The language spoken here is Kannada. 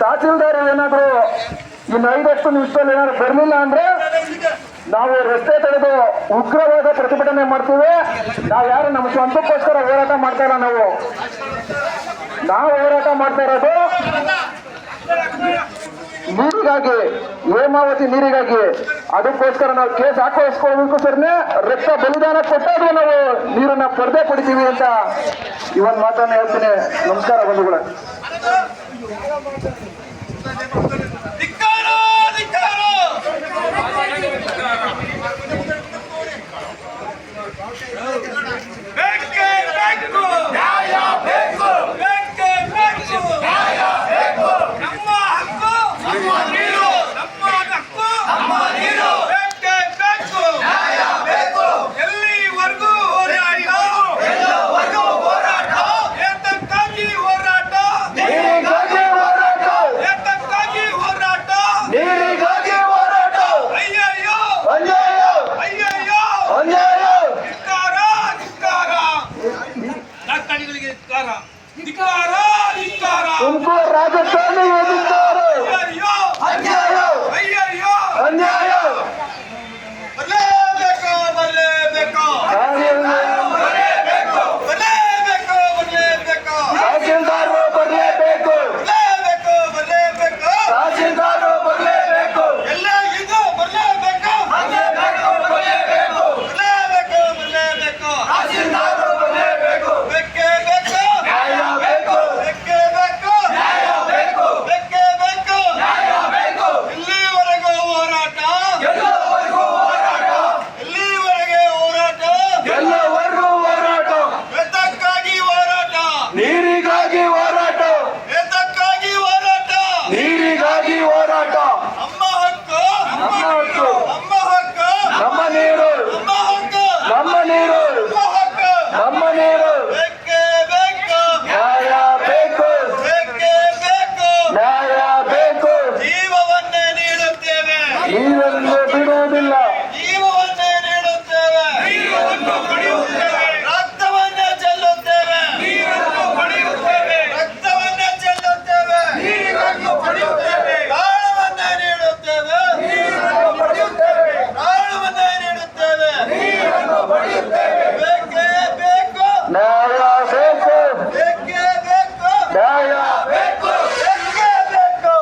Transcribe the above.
ತಹಸೀಲ್ದಾರ್ ಏನಾದ್ರು ಇನ್ನು ಐದಷ್ಟು ನಿಮಿಷದಲ್ಲಿ ಏನಾದ್ರು ಬರಲಿಲ್ಲ ಅಂದ್ರೆ ನಾವು ರಸ್ತೆ ತಡೆದು ಉಗ್ರವಾದ ಪ್ರತಿಭಟನೆ ಮಾಡ್ತೀವಿ. ನಾವು ಯಾರು ನಮ್ಮ ಸ್ವಂತಕ್ಕೋಸ್ಕರ ಹೋರಾಟ ಮಾಡ್ತಾ ಇಲ್ಲ ನಾವು. ನಾವು ಹೋರಾಟ ಮಾಡ್ತಾ ಇರೋದು ನೀರಿಗಾಗಿ, ಹೇಮಾವತಿ ನೀರಿಗಾಗಿ. ಅದಕ್ಕೋಸ್ಕರ ನಾವು ಕೇಸ್ ಹಾಕೋಸ್ಕೊಳ್ಬೇಕು ಸರ್ನೆ ರಕ್ತ ಬಲಿದಾನ ಕೊಟ್ಟಾದ್ರೂ ನಾವು ನೀರನ್ನ ಪಡೆದೇ ಪಡಿತೀವಿ ಅಂತ ಇವನ್ ಮಾತನ್ನ ಹೇಳ್ತೀನಿ. ನಮಸ್ಕಾರ ಬಂಧುಗಳೇ. ಧಿಕ್ಕಾರ ಧಿಕ್ಕಾರ ತುಮಕೂರು ರಾಜಕಾರಣಿ ನೀರಿಗಾಗಿ ಹೋರಾಟ. ನಮ್ಮ ಹಕ್ಕು ನಮ್ಮ ಹಕ್ಕು. ಹಕ್ಕು ನಮ್ಮ ನೀರು. ನಮ್ಮ ನೀರು. ನಮ್ಮ ನೀರು. ನ್ಯಾಯ ಬೇಕು. ನ್ಯಾಯ ಬೇಕು. ಜೀವವನ್ನೇ ನೀಡುತ್ತೇವೆ. ಬೇಕು ಬೇಕು